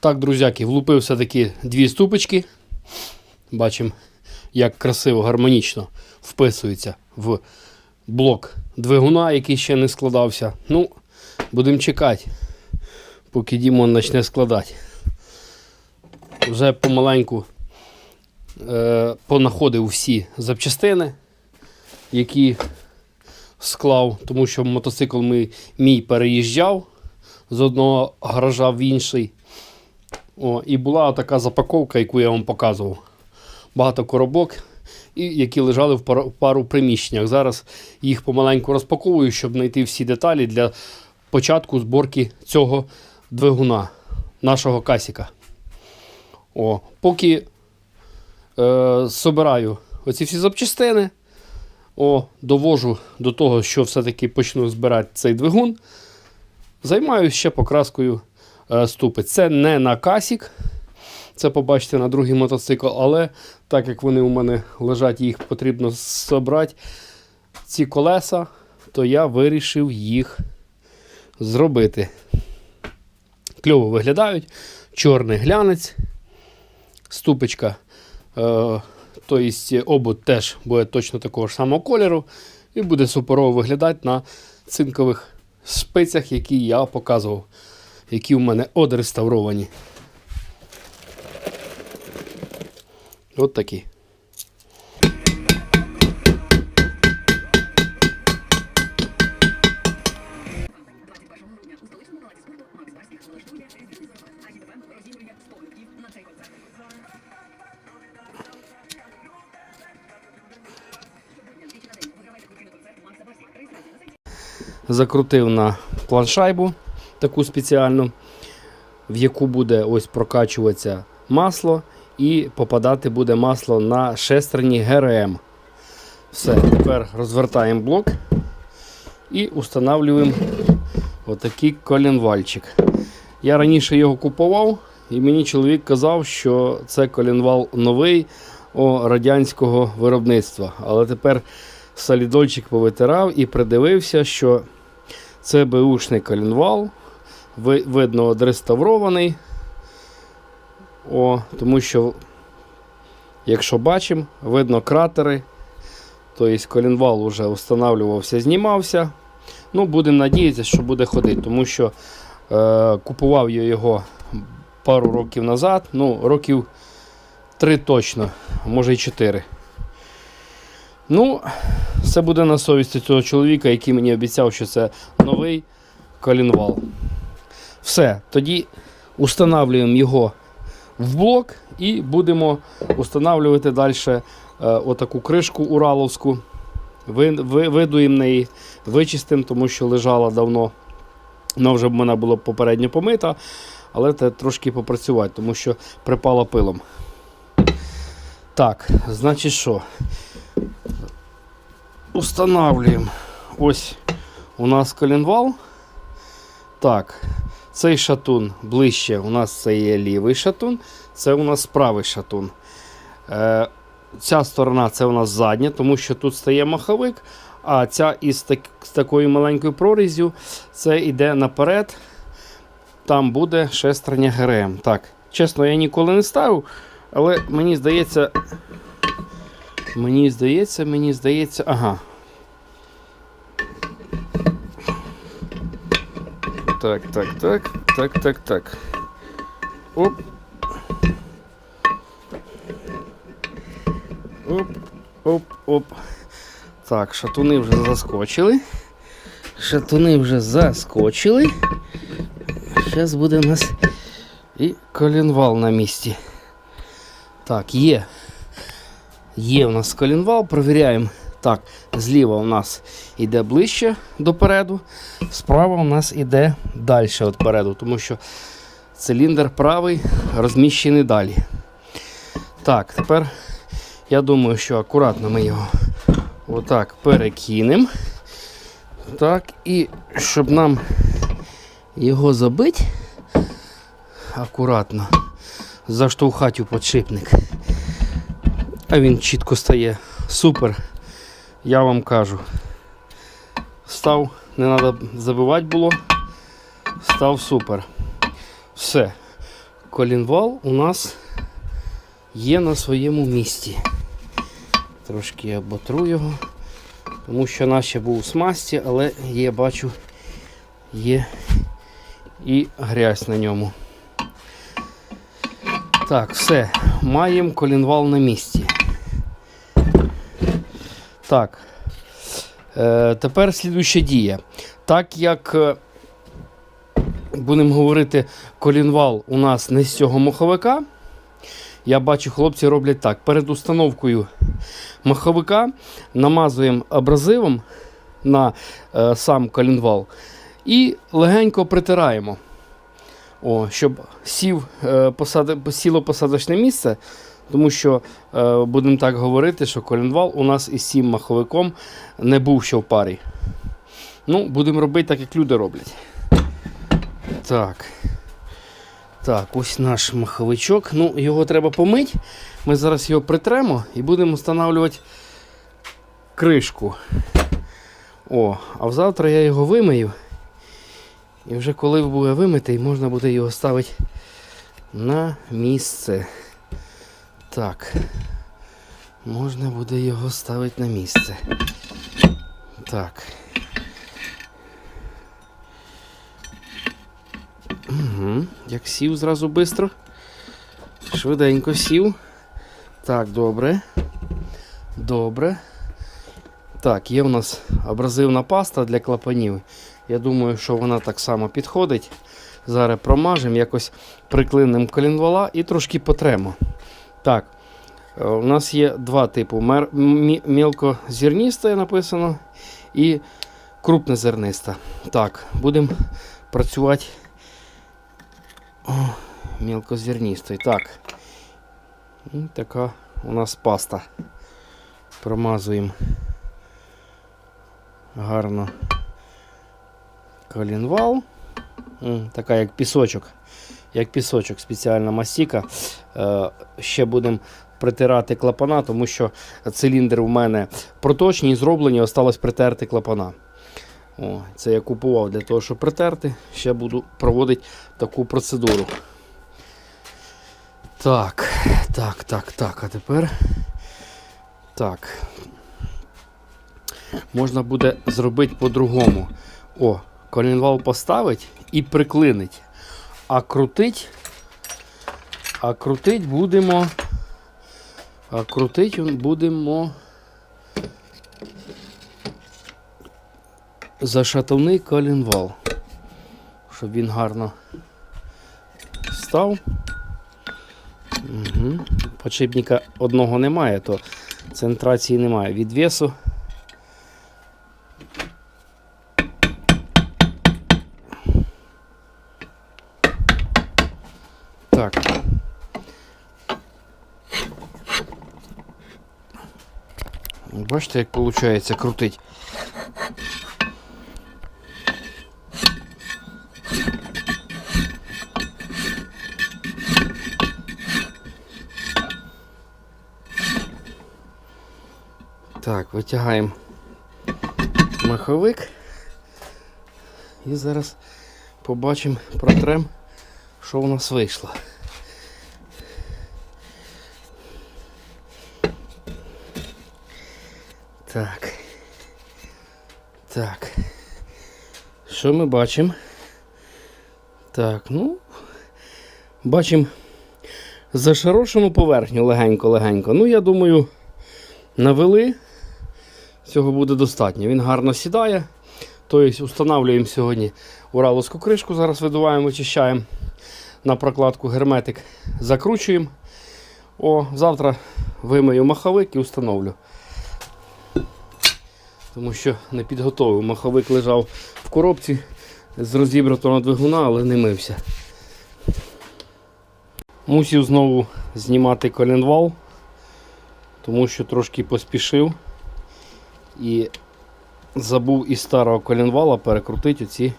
Так, друзяки, влупив все-таки дві ступочки. Бачимо, як красиво, гармонічно вписується в блок двигуна, який ще не складався. Ну, будемо чекати, поки Дімон почне складати. Вже помаленьку е, понаходив всі запчастини, які склав, тому що мотоцикл ми, мій переїжджав з одного гаража в інший. О, і була така запаковка, яку я вам показував. Багато коробок, які лежали в пару, пару приміщеннях. Зараз їх помаленьку розпаковую, щоб знайти всі деталі для початку зборки цього двигуна, нашого касіка. О, поки е, собираю оці всі запчастини, о, довожу до того, що все-таки почну збирати цей двигун. Займаюся ще покраскою ступиць. Це не на касік. Це побачите на другий мотоцикл, але так як вони у мене лежать, їх потрібно зібрати, ці колеса, то я вирішив їх зробити. Кльово виглядають. Чорний глянець, ступочка, е, тобто обод теж буде точно такого ж самого кольору. І буде суперово виглядати на цинкових шпицях, які я показував, які у мене одреставровані. От такі. Закрутив на планшайбу таку спеціальну, в яку буде ось прокачуватися масло і попадати буде масло на шестерні ГРМ. Все, тепер розвертаємо блок і встановлюємо отакий колінвальчик. Я раніше його купував, і мені чоловік казав, що це колінвал новий о, радянського виробництва. Але тепер солідольчик повитирав і придивився, що це беушний колінвал, видно, одреставрований. О, тому що, якщо бачимо, видно кратери. Тобто колінвал вже встановлювався, знімався. Ну, будемо надіятися, що буде ходити, тому що е, купував я його пару років назад, ну, років 3 точно, може і 4. Ну, це буде на совісті цього чоловіка, який мені обіцяв, що це новий колінвал. Все, тоді установлюємо його в блок і будемо встановлювати далі е, отаку кришку ураловську. Ви, ви, видуємо неї, вичистимо, тому що лежала давно. Вона вже в мене була попередньо помита, але це трошки попрацювати, тому що припала пилом. Так, значить що? Устанавлюємо. Ось у нас колінвал. Так, цей шатун ближче. У нас це є лівий шатун, це у нас правий шатун. Е, ця сторона це у нас задня, тому що тут стає маховик, а ця із так, з такою маленькою прорізю це йде наперед. Там буде шестерня ГРМ. Так, чесно, я ніколи не ставив, але мені здається. Мені здається, мені здається, ага. Так, так, так, так, так, так. Оп. Оп, оп, оп. Так, шатуни вже заскочили. Шатуни вже заскочили. Зараз буде у нас і колінвал на місці. Так, є. Є у нас колінвал, провіряємо. Так, зліва у нас йде ближче допереду, справа у нас йде далі відпереду, тому що циліндр правий розміщений далі. Так, тепер я думаю, що акуратно ми його отак перекинемо. Так, і щоб нам його забити, акуратно заштовхати у подшипник. А він чітко стає. Супер. Я вам кажу. Став, не треба забивати було. Став супер. Все. колінвал у нас є на своєму місці. Трошки я оботру його, тому що наш ще був у смасті, але є, бачу, є і грязь на ньому. Так, все. Маємо колінвал на місці. Так. Е, тепер слідуюча дія. Так як е, будемо говорити, колінвал у нас не з цього маховика. Я бачу, хлопці роблять так. Перед установкою маховика намазуємо абразивом на е, сам колінвал і легенько притираємо. О, щоб сів, е, посади, сіло посадочне місце, тому що е, будемо так говорити, що колінвал у нас із цим маховиком не був ще в парі. Ну, будемо робити так, як люди роблять. Так. Так, ось наш маховичок. Ну, його треба помити. Ми зараз його притремо і будемо встановлювати кришку. О, а завтра я його вимию. І вже коли буде вимитий, можна буде його ставити на місце. Так. Можна буде його ставити на місце. Так. Угу. Як сів зразу швидко. Швиденько сів. Так, добре. Добре. Так, є у нас абразивна паста для клапанів. Я думаю, що вона так само підходить. Зараз промажемо, якось приклинемо колінвала і трошки потремо. Так, е, у нас є два мі- мілкозерніста написано і крупнозерниста. Так, будемо працювати мілкозерністою. Так. І така у нас паста. Промазуємо гарно колінвал. Така як пісочок. Як пісочок, спеціальна мастіка. Е, ще будемо притирати клапана, тому що циліндри у мене проточні і зроблені, осталось притерти клапана. О, це я купував для того, щоб притерти. Ще буду проводити таку процедуру. Так, так, так, так. А тепер. Так. Можна буде зробити по-другому. О, колінвал поставить і приклинить. А крутить. А крутить будемо. А крутить будемо. Зашатовний колінвал. Щоб він гарно став. Угу. Подшипника одного немає, то центрації немає. Відвесу. Так. Бачите, як виходить крутить. Так, витягаємо маховик і зараз побачимо, протрем, що у нас вийшло. Так. Так. Що ми бачимо? Так, ну. Бачимо зашарошену поверхню легенько-легенько. Ну, я думаю, навели. Цього буде достатньо. Він гарно сідає. Тобто встановлюємо сьогодні ураловську кришку, зараз видуваємо, очищаємо на прокладку герметик, закручуємо. О, завтра вимию маховик і встановлю. Тому що не підготовив. Маховик лежав в коробці з розібратого двигуна, але не мився. Мусив знову знімати колінвал, тому що трошки поспішив і забув із старого колінвала перекрутити ці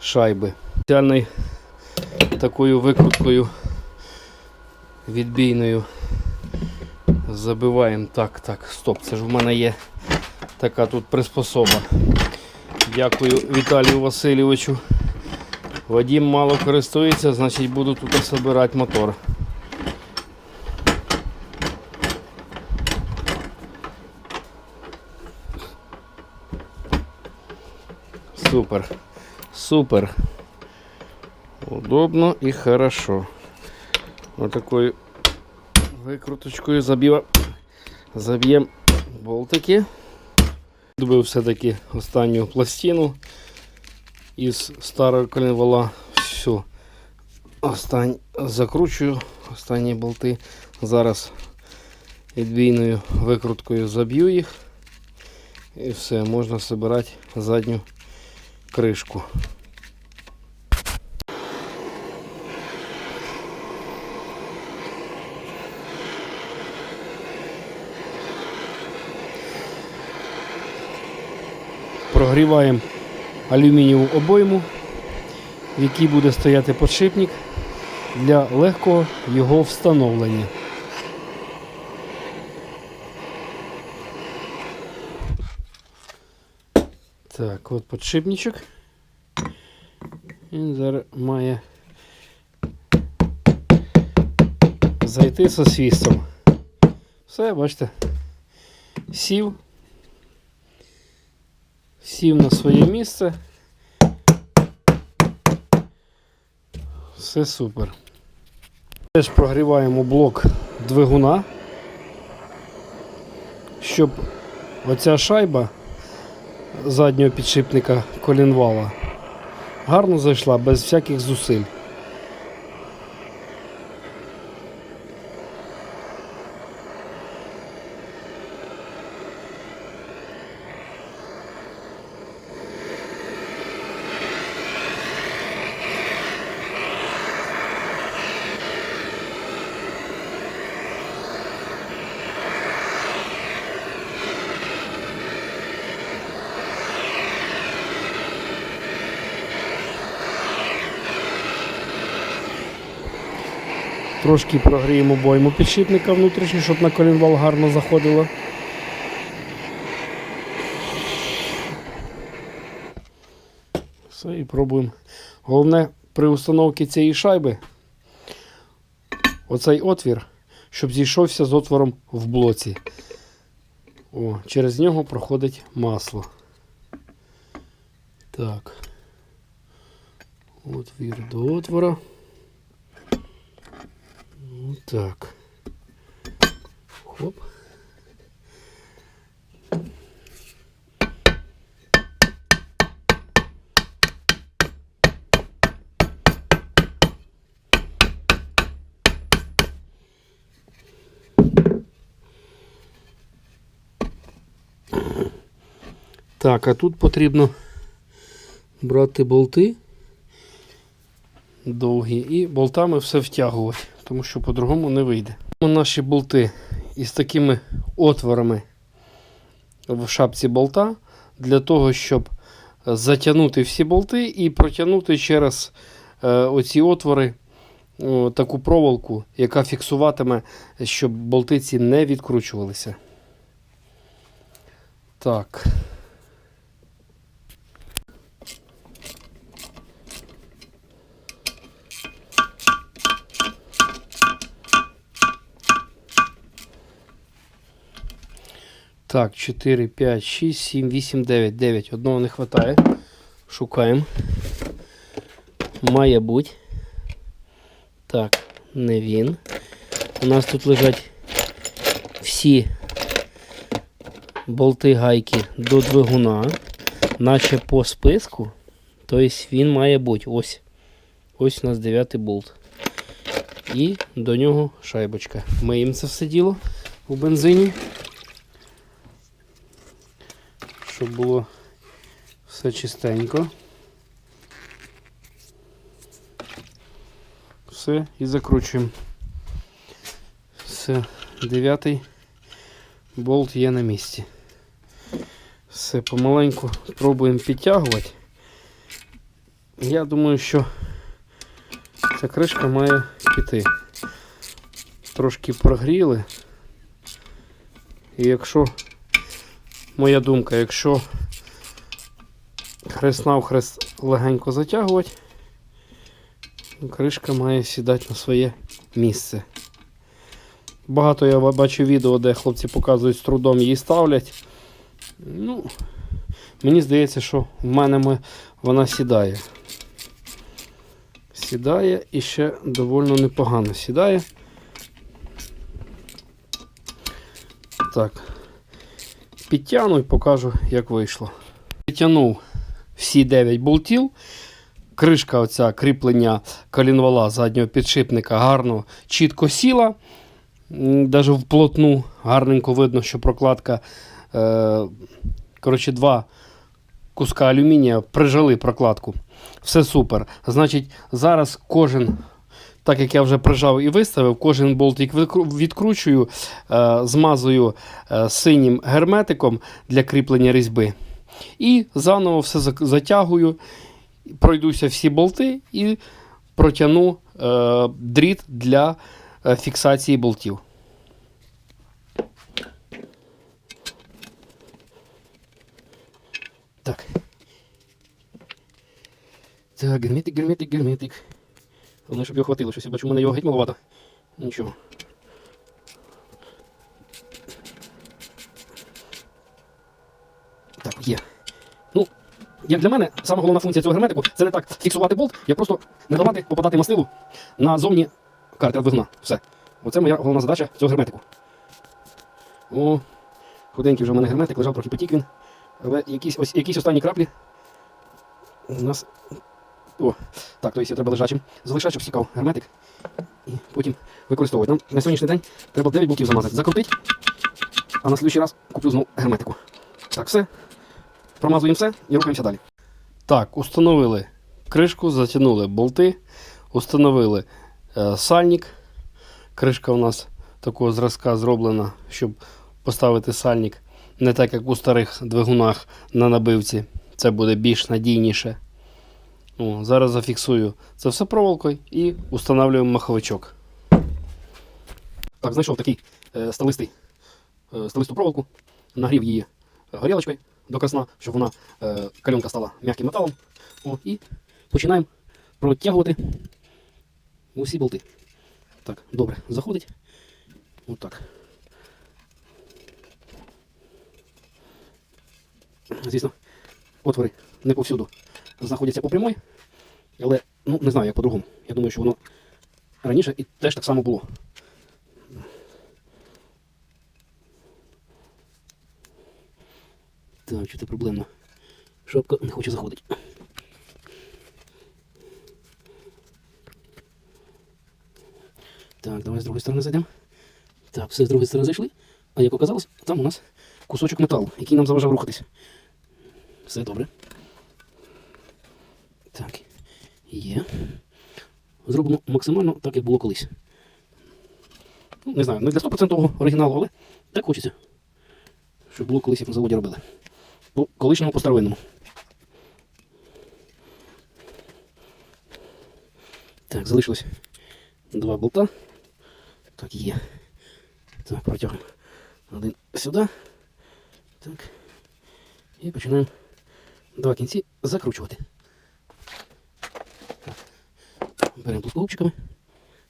шайби. Спеціальною такою викруткою відбійною забиваємо. Так, так, стоп, це ж в мене є така тут приспособа. Дякую Віталію Васильовичу Вадим мало користується, значить буду тут збирати мотор. Супер. Супер. Удобно и хорошо. Вот такой викруточкою заб'ємо болтики. Добив все-таки останню пластину із старого коленвала. Все. Остань... Закручую останні болти. Зараз відбійною викруткою заб'ю їх. І все, можна збирати задню кришку. Прогріваємо алюмінієву обойму, в якій буде стояти подшипник для легкого його встановлення. Так, от подшипничок. Він зараз має зайти со свістом. Все, бачите, сів, сів на своє місце. Все супер. Теж прогріваємо блок двигуна, щоб оця шайба заднього підшипника колінвала гарно зайшла без всяких зусиль. Трошки прогріємо бойму підшипника внутрішню, щоб на колінвал гарно заходило. Все, і пробуємо. Головне при установці цієї шайби оцей отвір, щоб зійшовся з отвором в блоці. О, через нього проходить масло. Так. Отвір до отвора. Ну так. Хоп. Так, а тут потрібно брати болти довгі і болтами все втягувати, тому що по-другому не вийде. Наші болти із такими отворами в шапці болта для того, щоб затягнути всі болти і протягнути через е, оці отвори таку проволоку, яка фіксуватиме, щоб болти ці не відкручувалися. Так. Так, 4, 5, 6, 7, 8, 9, 9. Одного не вистачає. Шукаємо. Має бути. Так, не він. У нас тут лежать всі болти гайки до двигуна, наче по списку. Тобто він має бути. Ось. Ось у нас дев'ятий болт. І до нього шайбочка. Миємо це все діло у бензині. Щоб було все чистенько. Все і закручуємо. Все, дев'ятий болт є на місці. Все, помаленьку пробуємо підтягувати. Я думаю, що ця кришка має піти. Трошки прогріли. І якщо моя думка, якщо хрест навхрест легенько затягувати, кришка має сідати на своє місце. Багато я бачу відео, де хлопці показують з трудом її ставлять. Ну, мені здається, що в мене ми- вона сідає. Сідає і ще доволі непогано сідає. Так. Підтягну і покажу, як вийшло. Підтягнув всі 9 болтів. Кришка, оця кріплення колінвала заднього підшипника гарно чітко сіла. Навіть вплотну гарненько видно, що прокладка. Е, коротше, два куска алюмінія прижали прокладку. Все супер. Значить, зараз кожен, так як я вже прижав і виставив, кожен болтик відкручую, е, змазую е, синім герметиком для кріплення різьби. І заново все затягую, пройдуся всі болти і протягну е, дріт для фіксації болтів. Так. Так, герметик, герметик, герметик. Головне, щоб його хватило, щось я бачу, у мене його геть маловато. Нічого. Так, є. Ну, як для мене, саме головна функція цього герметику це не так фіксувати болт, як просто не давати попадати мастилу назовні картер двигуна. Все. Оце моя головна задача цього герметику. О, худенький вже в мене герметик, лежав трохи потік він. Але якісь, ось, якісь останні краплі у нас. О, так, то є треба лежачим. Залишати, щоб стікав герметик. І потім використовувати. Нам на сьогоднішній день треба 9 болтів замазати. Закрутити, а на слідчий раз куплю знову герметику. Так, все. Промазуємо все і рухаємося далі. Так, установили кришку, затягнули болти, установили е, сальник. Кришка у нас такого зразка зроблена, щоб поставити сальник не так, як у старих двигунах на набивці. Це буде більш надійніше. О, зараз зафіксую це все проволокою і установлюємо маховичок. Так, знайшов такий е, сталистий, е, сталисту проволоку, нагрів її горілочкою до красна, щоб вона е, кальонка стала м'яким металом. О, і починаємо протягувати усі болти. Так, добре, заходить. Отак. Звісно, отвори не повсюду знаходяться по прямой, але ну, не знаю, як по-другому. Я думаю, що воно раніше і теж так само було. Так, що це проблемно. Шапка не хоче заходити. Так, давай з другої сторони зайдемо. Так, все з другої сторони зайшли. А як оказалось, там у нас кусочок металу, який нам заважав рухатись. Все добре. Так, є. Зробимо максимально так, як було колись. Ну, не знаю, не для 100% оригіналу, але так хочеться. Щоб було колись, як на заводі робили. По колишньому по старовинному. Так, залишилось два болта. Так, є. Так, протягуємо один сюди. Так. І починаємо два кінці закручувати. Беремо плоскогубчиками.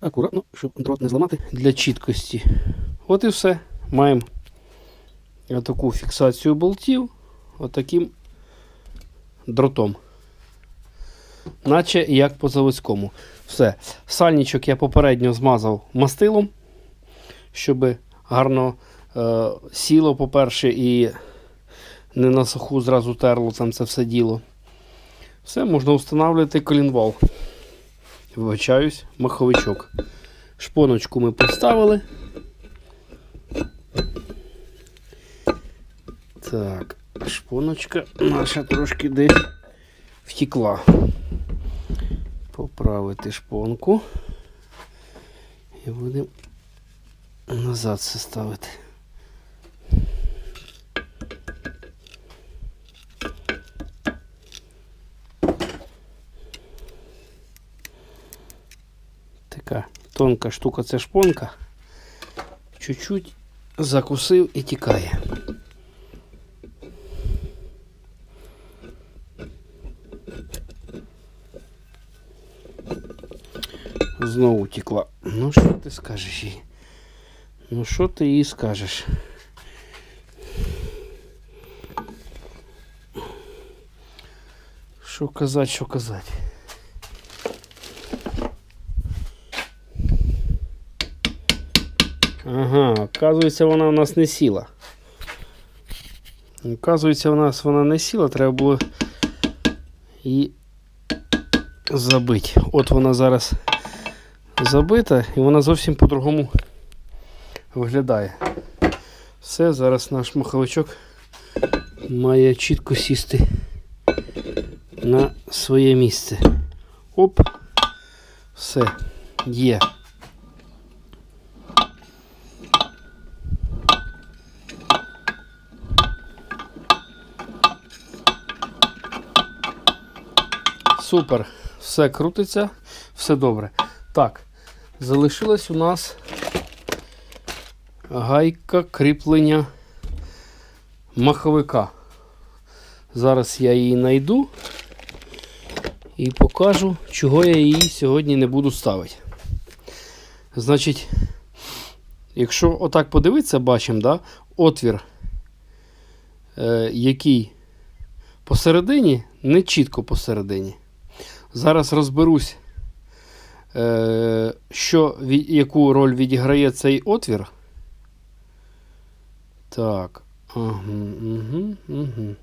Акуратно, щоб дрот не зламати для чіткості. От і все. Маємо таку фіксацію болтів отаким дротом. Наче як по заводському. Все. Сальничок я попередньо змазав мастилом, щоб гарно е, сіло, по-перше, і не на суху зразу терло там це все діло. Все, можна встановлювати колінвал. Вибачаюсь, маховичок. Шпоночку ми поставили. Так, шпоночка наша трошки десь втекла. Поправити шпонку. І будемо назад все ставити. Така тонка штука це шпонка. Чуть-чуть закусив і тікає. знову текла. Ну що ти скажеш їй? Ну що ти їй скажеш? Що казати, що казати? Ага, оказується, вона у нас не сіла. Оказується, у нас вона не сіла, треба було її забити. От вона зараз забита і вона зовсім по-другому виглядає. Все, зараз наш маховичок має чітко сісти на своє місце. Оп, все, є. Супер, все крутиться, все добре. Так, залишилась у нас гайка кріплення маховика. Зараз я її знайду і покажу, чого я її сьогодні не буду ставити. Значить, якщо отак подивитися, бачимо, да, отвір, е, який посередині, не чітко посередині. Зараз розберусь, е, що, яку роль відіграє цей отвір. Так. Угу, угу.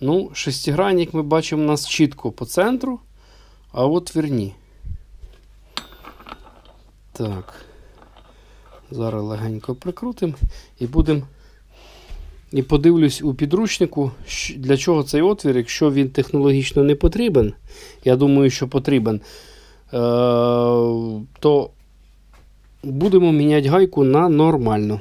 Ну, шестигранник ми бачимо у нас чітко по центру, а отвір ні. Так. Зараз легенько прикрутимо і будемо. І подивлюсь у підручнику, для чого цей отвір, якщо він технологічно не потрібен. Я думаю, що потрібен. Е, то будемо міняти гайку на нормальну.